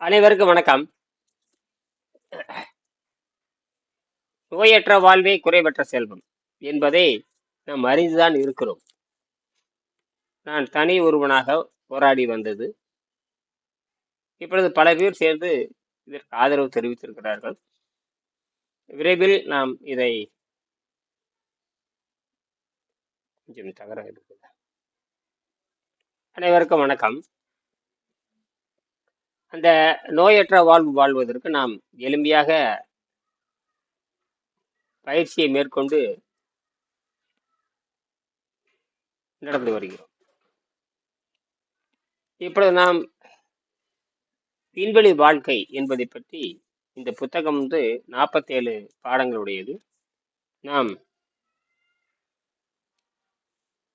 அனைவருக்கும் வணக்கம். நோயற்ற வாழ்வே குறைவற்ற செல்வம் என்பதை நாம் அறிந்துதான் இருக்கிறோம். நான் தனி ஒருவனாக போராடி வந்தது. இப்பொழுது பல பேர் சேர்ந்து இதற்கு ஆதரவு தெரிவித்திருக்கிறார்கள். விரைவில் நாம் இதை கொஞ்சம் தகர இருக்குது அனைவருக்கும் வணக்கம். அந்த நோயற்ற வாழ்வு வாழ்வதற்கு நாம் எளிமையாக பயிற்சியை மேற்கொண்டு நடந்து வருகிறோம். இப்பொழுது நாம் விண்வெளி வாழ்க்கை என்பதை பற்றி இந்த புத்தகம் வந்து நாற்பத்தேழு பாடங்களுடையது. நாம்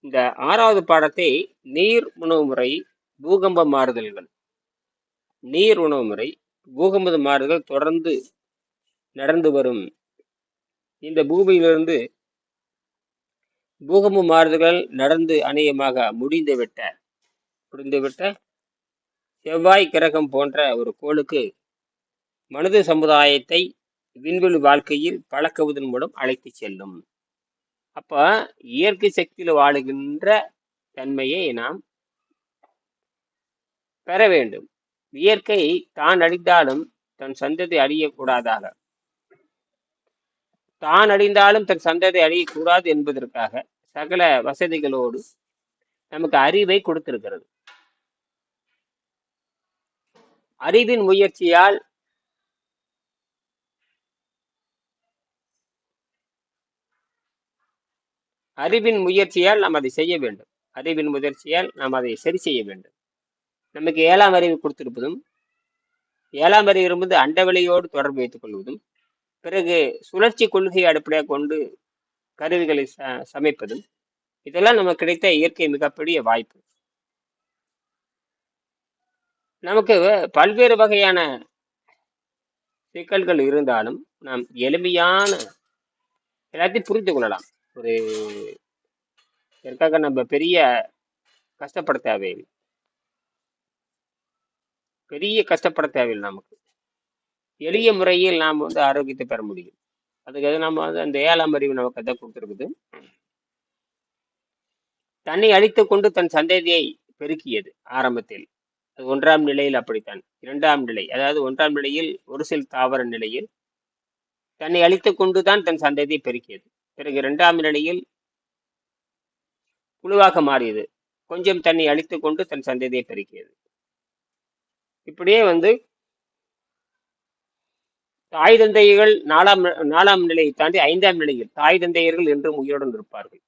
இந்த ஆறாவது பாடத்தை நீர் உணவு முறை பூகம்ப மாறுதல்கள் நீர் உணவு முறை பூகம்ப மாறுதல் தொடர்ந்து நடந்து வரும். இந்த பூமியிலிருந்து பூகம்ப மாறுதல்கள் நடந்து அநேகமாக முடிந்துவிட்ட முடிந்துவிட்ட செவ்வாய் கிரகம் போன்ற ஒரு கோளுக்கு மனித சமுதாயத்தை விண்வெளி வாழ்க்கையில் பழக்குவதன் மூலம் அழைத்து செல்லும். அப்ப இயற்கை சக்தியில் வாழுகின்ற தன்மையை நாம் பெற வேண்டும். இயற்கை தான் அழிந்தாலும் தன் சந்ததி அழியக்கூடாதாக. தான் அழிந்தாலும் தன் சந்ததி அழியக்கூடாது என்பதற்காக சகல வசதிகளோடு நமக்கு அறிவை கொடுத்திருக்கிறது. அறிவின் முயற்சியால் அறிவின் முயற்சியால் நாம் அதை செய்ய வேண்டும். அறிவின் முயற்சியால் நாம் அதை சரி செய்ய வேண்டும். நமக்கு ஏழாம் அறிவு கொடுத்திருப்பதும் ஏழாம் அறிவு இருப்பது அண்டவெளியோடு தொடர்பு வைத்துக் கொள்வதும் பிறகு சுழற்சி கொள்கையை அடிப்படையாக கொண்டு கருவிகளை ச சமைப்பதும் இதெல்லாம் நமக்கு கிடைத்த இயற்கை மிகப்பெரிய வாய்ப்பு. நமக்கு பல்வேறு வகையான சிக்கல்கள் இருந்தாலும் நாம் எளிமையான எல்லாத்தையும் புரிந்து கொள்ளலாம். ஒரு இதற்காக நம்ம பெரிய கஷ்டப்பட தேவையில்லை. பெரிய கஷ்டப்பட தேவையில்லை நமக்கு. எளிய முறையில் நாம் வந்து ஆரோக்கியத்தை பெற முடியும். அதுக்கு நம்ம வந்து அந்த ஏழாம் அறிவு நமக்கு அதை கொடுத்துருக்குது? தன்னை அழித்து கொண்டு தன் சந்ததியை பெருக்கியது ஆரம்பத்தில். அது ஒன்றாம் நிலையில் அப்படித்தான். இரண்டாம் நிலை அதாவது ஒன்றாம் நிலையில் ஒரு சில தாவர நிலையில் தன்னை அழித்து கொண்டுதான் தன் சந்ததியை பெருக்கியது. பிறகு இரண்டாம் நிலையில் குழுவாக மாறியது. கொஞ்சம் தன்னை அழித்து கொண்டு தன் சந்ததியை பெருக்கியது. இப்படியே வந்து தாய் தந்தையர்கள் நாலாம் நாலாம் நிலையை தாண்டி ஐந்தாம் நிலையில் தாய் தந்தையர்கள் என்றும் உயிருடன் இருப்பார்கள்.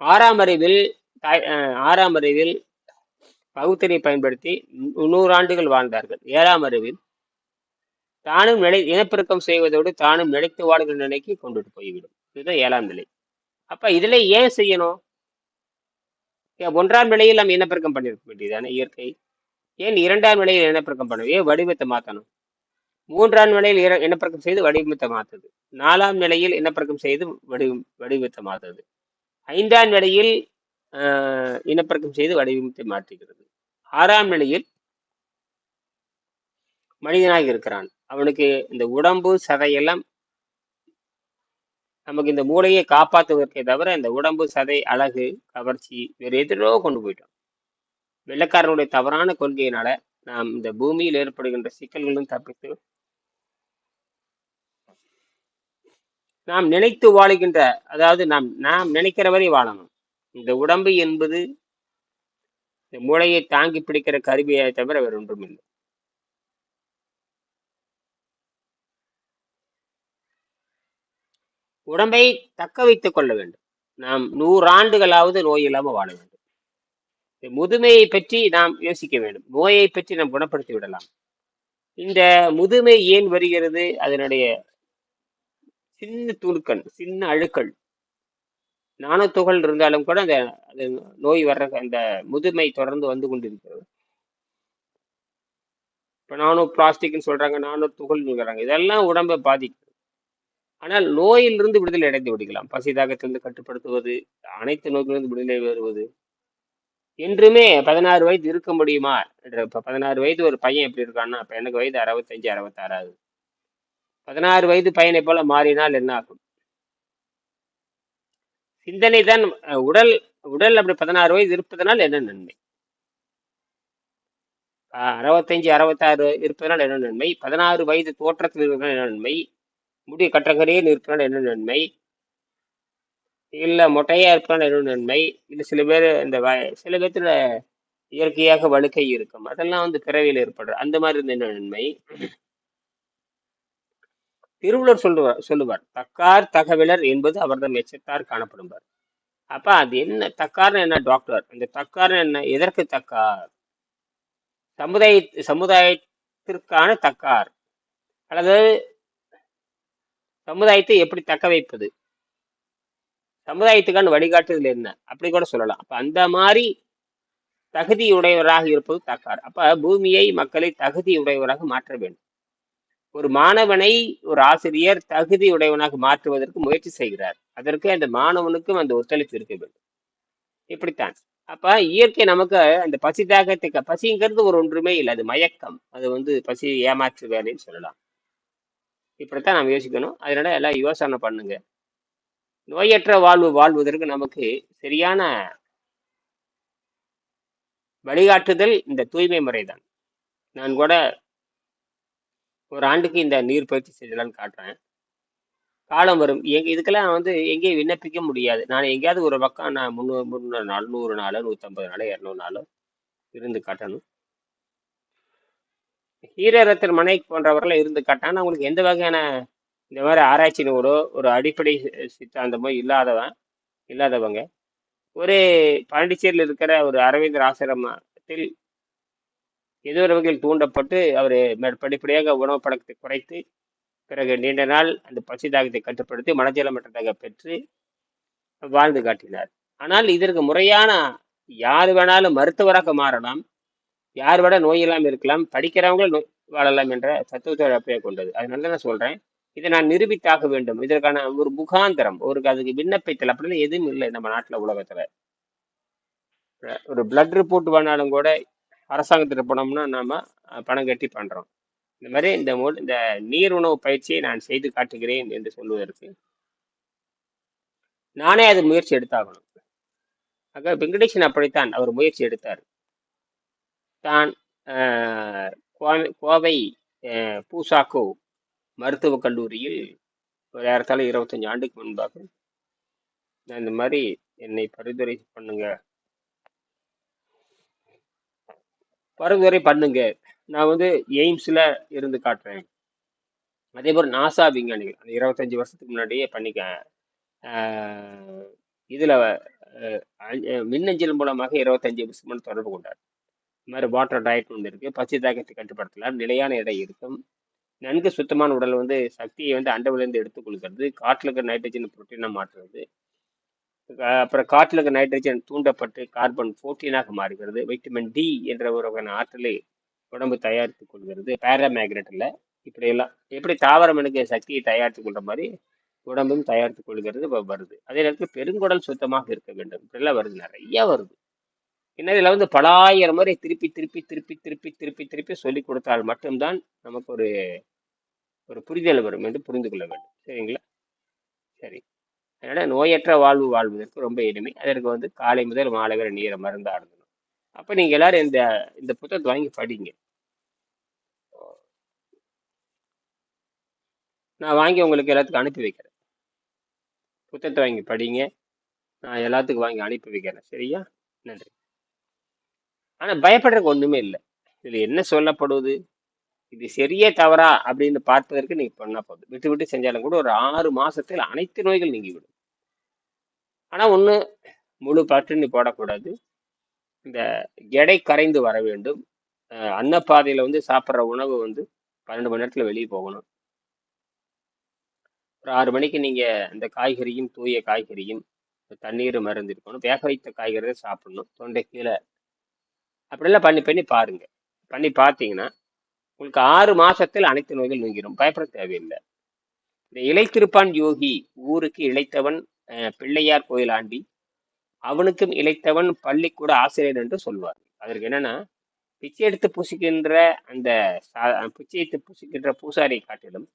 ஆறாம் அறிவில் தாய் ஆறாம் அறிவில் பகுத்தறிவை பயன்படுத்தி நூறு ஆண்டுகள் வாழ்ந்தார்கள். ஏழாம் அறிவில் தானும் நிலை இனப்பெருக்கம் செய்வதோடு தானும் நிலைத்து வாழ்கிற நிலைக்கு கொண்டுட்டு போய்விடும். இதுதான் ஏழாம் நிலை. அப்ப இதுல ஏன் செய்யணும்? ஒன்றாம் நிலையில் நம்ம இனப்பெருக்கம் பண்ணிருக்க வேண்டியதானே இயற்கை? ஏன் இரண்டாம் நிலையில் இனப்பெருக்கம் பண்ணணும் ஏன் வடிவத்தை மாற்றணும் மூன்றாம் நிலையில் இர இனப்பெருக்கம் செய்து வடிவத்தை மாற்றுது நாலாம் நிலையில் இனப்பெருக்கம் செய்து வடிவம் வடிவத்தை மாற்றுது ஐந்தாம் நிலையில் இனப்பெருக்கம் செய்து வடிவத்தை மாற்றுகிறது. ஆறாம் நிலையில் மனிதனாக இருக்கிறான். அவனுக்கு இந்த உடம்பு சதையெல்லாம் நமக்கு இந்த மூளையை காப்பாற்றுவதற்கே தவிர இந்த உடம்பு சதை அழகு கவர்ச்சி வேறு எதிரோ கொண்டு போயிட்டோம். வெள்ளக்காரனுடைய தவறான கொள்கையினால நாம் இந்த பூமியில் ஏற்படுகின்ற சிக்கல்களும் தப்பித்து நாம் நினைத்து வாழுகின்ற அதாவது நாம் நாம் நினைக்கிற வரை வாழணும். இந்த உடம்பு என்பது இந்த மூளையை தாங்கி பிடிக்கிற கருவியை தவிர வேறு ஒன்றும் இல்லை உடம்பை தக்க வைத்துக் கொள்ள வேண்டும். நாம் நூறாண்டுகளாவது நோய் இல்லாமல் வாழ வேண்டும். முதுமையை பற்றி நாம் யோசிக்க வேண்டும். நோயை பற்றி நாம் குணப்படுத்தி விடலாம். இந்த முதுமை ஏன் வருகிறது? அதனுடைய சின்ன துணுக்கள் சின்ன அழுக்கள். நானோ துகள் இருந்தாலும் கூட அந்த அது நோய் வர்ற அந்த முதுமை தொடர்ந்து வந்து கொண்டிருக்கிறது. இப்போ நானோ பிளாஸ்டிக்னு சொல்றாங்க நானோ துகள்ங்கிறாங்க இதெல்லாம் உடம்பை பாதிக்கும். ஆனால் நோயிலிருந்து விடுதலை அடைந்து விடுக்கலாம் பசி தாகத்திலிருந்து கட்டுப்படுத்துவது அனைத்து நோய்களிலிருந்து விடுதலை வருவது என்றுமே பதினாறு வயது இருக்க முடியுமா? என்ற இப்போ பதினாறு வயது ஒரு பையன் எப்படி இருக்கான்னா இப்போ எனக்கு வயது அறுபத்தஞ்சு அறுபத்தாறாவது. பதினாறு வயது பையனை போல மாறினால் என்ன ஆகும்? சிந்தனை தான் உடல் உடல் அப்படி பதினாறு வயது இருப்பதனால் என்ன நன்மை? அறுபத்தஞ்சு அறுபத்தாறு இருப்பதனால் என்ன நன்மை? பதினாறு வயது தோற்றத்தில் இருப்பதனால் என்ன நன்மை? முடி கட்டங்கரையே இருப்பதனால் என்ன நன்மை? இல்ல மொட்டையாக இருப்பான் என்ன நன்மை? இல்லை சில பேர் இந்த வ- சில பேர்த்துல இயற்கையாக வழுக்கை இருக்கும். அதெல்லாம் வந்து பிறவியில் ஏற்படுற அந்த மாதிரி இருந்த என்ன நன்மை? திருவள்ளுவர் சொல்லுவார் சொல்லுவார் தக்கார் தகவலர் என்பது அவரது எச்சத்தார் காணப்படுவார் அப்ப அது என்ன தக்கார்னு என்ன டாக்டர்? அந்த தக்கார்னு என்ன? எதற்கு தக்கார்? சமுதாய சமுதாயத்திற்கான தக்கார். அல்லது சமுதாயத்தை எப்படி தக்க வைப்பது? சமுதாயத்துக்கான வழிகாட்டுதல் என்ன? அப்படி கூட சொல்லலாம். அப்ப அந்த மாதிரி தகுதியுடையவராக இருப்பது தக்கார். அப்ப பூமியை மக்களை தகுதியுடையவராக மாற்ற வேண்டும். ஒரு மாணவனை ஒரு ஆசிரியர் தகுதியுடையவனாக மாற்றுவதற்கு முயற்சி செய்கிறார். அதற்கு அந்த மாணவனுக்கும் அந்த ஒத்துழைப்பு இருக்க வேண்டும். இப்படித்தான். அப்ப இயற்கை நமக்கு அந்த பசி தாகத்துக்கு பசிங்கிறது ஒரு ஒன்றுமே இல்லை. அது மயக்கம். அது வந்து பசி ஏமாற்று வேலைன்னு சொல்லலாம். இப்படித்தான் நாம் யோசிக்கணும். அதனால எல்லாம் யோசனை பண்ணுங்க. நோயற்ற வாழ்வு வாழ்வதற்கு நமக்கு சரியான வழிகாட்டுதல் இந்த தூய்மை முறைதான். நான் கூட ஒரு ஆண்டுக்கு இந்த நீர் பயிற்சி செய்தலான்னு காட்டுறேன். காலம் வரும். எங்க இதுக்கெல்லாம் வந்து எங்கேயும் விண்ணப்பிக்க முடியாது. நான் எங்கேயாவது ஒரு பக்கம் நான் முந்நூறு முந்நூறு நாள் நூறு நாள் நூற்றம்பது நாள் இரநூறு நாள் இருந்து காட்டணும். ஹீரரத்தர் மனை போன்றவர்கள் இருந்து காட்டானா அவங்களுக்கு எந்த வகையான இந்த மாதிரி ஆராய்ச்சி நூலோ ஒரு அடிப்படை சித்தாந்தமோ இல்லாதவன் இல்லாதவங்க. ஒரு பாண்டிச்சேரியில் இருக்கிற ஒரு அரவிந்தர் ஆசிரமத்தில் ஏதோ ஒரு வகையில் தூண்டப்பட்டு அவர் படிப்படியாக உணவு பழக்கத்தை குறைத்து பிறகு நீண்ட நாள் அந்த பசி தாகத்தை கட்டுப்படுத்தி மனஜலமற்றதாக பெற்று வாழ்ந்து காட்டினார். ஆனால் இதற்கு முறையான யார் வேணாலும் மருத்துவராக மாறலாம். யார் விட நோய் இல்லாமல் இருக்கலாம் படிக்கிறவங்களும் நோய் வாழலாம் என்ற தத்துவத்தை அப்படியே கொண்டது. அதனால நான் சொல்றேன். இதை நான் நிரூபித்தாக வேண்டும். இதற்கான ஒரு முகாந்திரம் ஒரு அதுக்கு விண்ணப்பித்தல் அப்படின்னு எதுவும் இல்லை நம்ம நாட்டுல உலகத்துல. ஒரு பிளட் ரிப்போர்ட் பண்ணாலும் கூட அரசாங்கத்திட்ட போனோம்னா நாம பணம் கட்டி பண்றோம். இந்த மாதிரி இந்த மு- இந்த நீர் உணவு பயிற்சியை நான் செய்து காட்டுகிறேன் என்று சொல்வதற்கு நானே அது முயற்சி எடுத்தாகணும். ஆக வெங்கடேசன் அப்படித்தான் அவர் முயற்சி எடுத்தார். தான் கோவை பூசாக்கோ மருத்துவக் கல்லூரியில் ஒரு ஏறத்தாழ இருபத்தஞ்சு ஆண்டுக்கு முன்பாக நான் இந்த மாதிரி என்னை பரிந்துரை பண்ணுங்க. பரிந்துரை பண்ணுங்க. நான் வந்து எய்ம்ஸில் இருந்து காட்டுறேன். அதே போல் நாசா விஞ்ஞானிகள் அந்த இருபத்தஞ்சி வருஷத்துக்கு முன்னாடியே பண்ணிக்க இதில் அஞ்ச- மின்னஞ்சல் மூலமாக இருபத்தஞ்சி வருஷம் தொடர்பு கொண்டார். இது மாதிரி வாட்டர் டயட் வந்து இருக்குது பச்சை தாக்கத்தை கட்டுப்படுத்தலாம். நிலையான எடை இருக்கும். நன்கு சுத்தமான உடல் வந்து சக்தியை வந்து அண்டவிலிருந்து எடுத்துக்கொள்கிறது காட்டில் இருக்கிற நைட்ரஜன் புரோட்டீனாக மாற்றுறது அப்புறம் காற்றில் இருக்கிற நைட்ரஜன் தூண்டப்பட்டு கார்பன் ஃபோர்டீனாக மாறுகிறது. வைட்டமின் டி என்ற ஒரு வகையான ஆற்றலை உடம்பு தயாரித்து கொள்கிறது. பேராமேக்னெட்டில் இப்படியெல்லாம் எப்படி தாவரம் எனக்கு சக்தியை தயாரித்து கொள்ற மாதிரி உடம்பும் தயாரித்து கொள்கிறது. வருது. அதே நேரத்தில் பெருங்குடல் சுத்தமாக இருக்க வேண்டும். இப்படிலாம் வருது. நிறைய வருது. என்ன இதில் வந்து பலாயிரம் முறை திருப்பி திருப்பி திருப்பி திருப்பி திருப்பி திருப்பி சொல்லி கொடுத்தால் மட்டும்தான் நமக்கு ஒரு ஒரு புரிதல் வரும் என்று புரிந்து கொள்ள வேண்டும். சரிங்களா? சரி. அதனால் நோயற்ற வாழ்வு வாழ்வதற்கு ரொம்ப எளிமை. அதற்கு வந்து காலை முதல் மாலை வரை நீரை மருந்தா இருந்தணும் அப்போ நீங்கள் எல்லாரும் இந்த இந்த புத்தகத்தை வாங்கி படிங்க. நான் வாங்கி உங்களுக்கு எல்லாத்துக்கும் அனுப்பி வைக்கிறேன். புத்தகத்தை வாங்கி படிங்க. நான் எல்லாத்துக்கும் வாங்கி அனுப்பி வைக்கிறேன். சரியா? நன்றி. ஆனால் பயப்படுறதுக்கு ஒன்றுமே இல்லை. இதில் என்ன சொல்லப்படுவது? இது சரியே தவறா அப்படின்னு பார்ப்பதற்கு நீங்கள் பண்ணால் போதும். விட்டு விட்டு செஞ்சாலும் கூட ஒரு ஆறு மாதத்தில் அனைத்து நோய்கள் நீங்கிவிடும். ஆனால் ஒன்று முழு பட்டினி போடக்கூடாது. இந்த எடை கரைந்து வர வேண்டும். அன்னப்பாதையில் வந்து சாப்பிட்ற உணவு வந்து பன்னெண்டு மணி நேரத்தில் வெளியே போகணும். ஒரு ஆறு மணிக்கு நீங்கள் இந்த காய்கறியும் தூய காய்கறியும் தண்ணீர் மருந்து இருக்கணும் வேக வைத்த காய்கறியை சாப்பிடணும். தொண்டை கீழே அப்படிலாம் பண்ணி பண்ணி பாருங்க. பண்ணி பார்த்தீங்கன்னா உங்களுக்கு ஆறு மாசத்தில் அனைத்து நோய்கள் நீங்கிடும் பயப்பட தேவையில்லை. இந்த இலைத்திருப்பான் யோகி ஊருக்கு இழைத்தவன் பிள்ளையார் கோயில் ஆண்டி அவனுக்கும் இழைத்தவன் பள்ளிக்கூட ஆசிரியர் என்று சொல்வார். அதற்கு என்னன்னா பிச்சை எடுத்து பூசிக்கின்ற அந்த சா- பிச்சை எடுத்து பூசிக்கின்ற பூசாரியை காட்டிலும்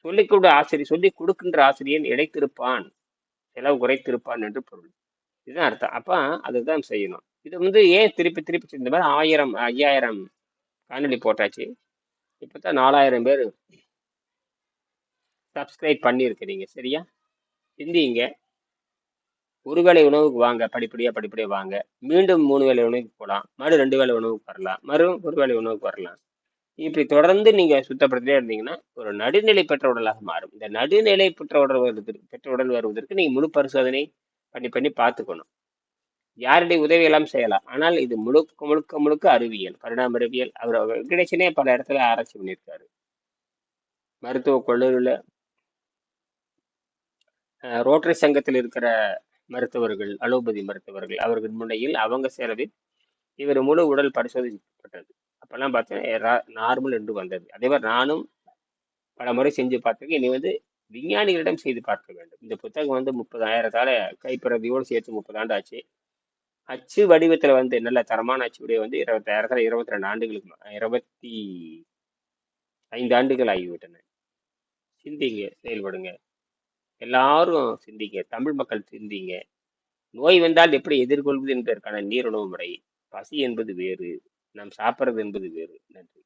சொல்லிக் கொடு ஆசிரியர் சொல்லிக் கொடுக்கின்ற ஆசிரியன் இழைத்திருப்பான் செலவு குறைத்திருப்பான் என்று பொருள். இதுதான் அர்த்தம். அப்போ அதுதான் செய்யணும். இது வந்து ஏன் திருப்பி திருப்பி இந்த மாதிரி ஆயிரம் ஐயாயிரம் காணொலி போட்டாச்சு. இப்போ தான் நாலாயிரம் பேர் சப்ஸ்கிரைப் பண்ணியிருக்கிறீங்க. சரியா? சிந்திங்க. ஒரு வேளை உணவுக்கு வாங்க. படிப்படியாக படிப்படியாக வாங்க. மீண்டும் மூணு வேலை உணவுக்கு போகலாம். மறு ரெண்டு வேலை உணவுக்கு வரலாம். மறு ஒரு வேலை உணவுக்கு வரலாம். இப்படி தொடர்ந்து நீங்கள் சுத்தப்படுத்திட்டே இருந்தீங்கன்னா ஒரு நடுநிலை பெற்ற உடலாக மாறும். இந்த நடுநிலை பெற்ற உடல் வருவதற்கு பெற்ற உடல் வருவதற்கு நீங்கள் முழு பரிசோதனை பண்ணி பண்ணி பார்த்துக்கணும். யாருடைய உதவி எல்லாம் செய்யலாம். ஆனால் இது முழுக்க முழுக்க முழுக்க அறிவியல் பரிணாம அறிவியல். அவர் வெங்கடேசனே பல இடத்துல ஆராய்ச்சி பண்ணியிருக்காரு. மருத்துவ கல்லூரியில் ரோட்டரி சங்கத்தில் இருக்கிற மருத்துவர்கள் அலோபதி மருத்துவர்கள் அவர்கள் முன்னையில் அவங்க செலவில் இவர் முழு உடல் பரிசோதிக்கப்பட்டது. அப்போல்லாம் பார்த்தீங்கன்னா நார்மல் என்று வந்தது. அதே மாதிரி நானும் பல முறை செஞ்சு பார்த்துருக்கேன். இனி வந்து விஞ்ஞானிகளிடம் செய்து பார்க்க வேண்டும். இந்த புத்தகம் வந்து முப்பதாயிரத்தால கைப்பிரதியோடு சேர்த்து முப்பது ஆண்டு ஆச்சு. அச்சு வடிவத்தில் வந்து நல்ல தரமான அச்சு வடிவம் வந்து இருபத்தாயிரத்துல இருபத்தி ரெண்டு ஆண்டுகளுக்கு இருபத்தி ஐந்து ஆண்டுகள் ஆகிவிட்டன. சிந்திங்க செயல்படுங்க. எல்லாரும் சிந்திங்க தமிழ் மக்கள் சிந்திங்க. நோய் வந்தால் எப்படி எதிர்கொள்வது என்பதற்கான நீருணவு முறை. பசி என்பது வேறு நாம் சாப்பிட்றது என்பது வேறு. நன்றி.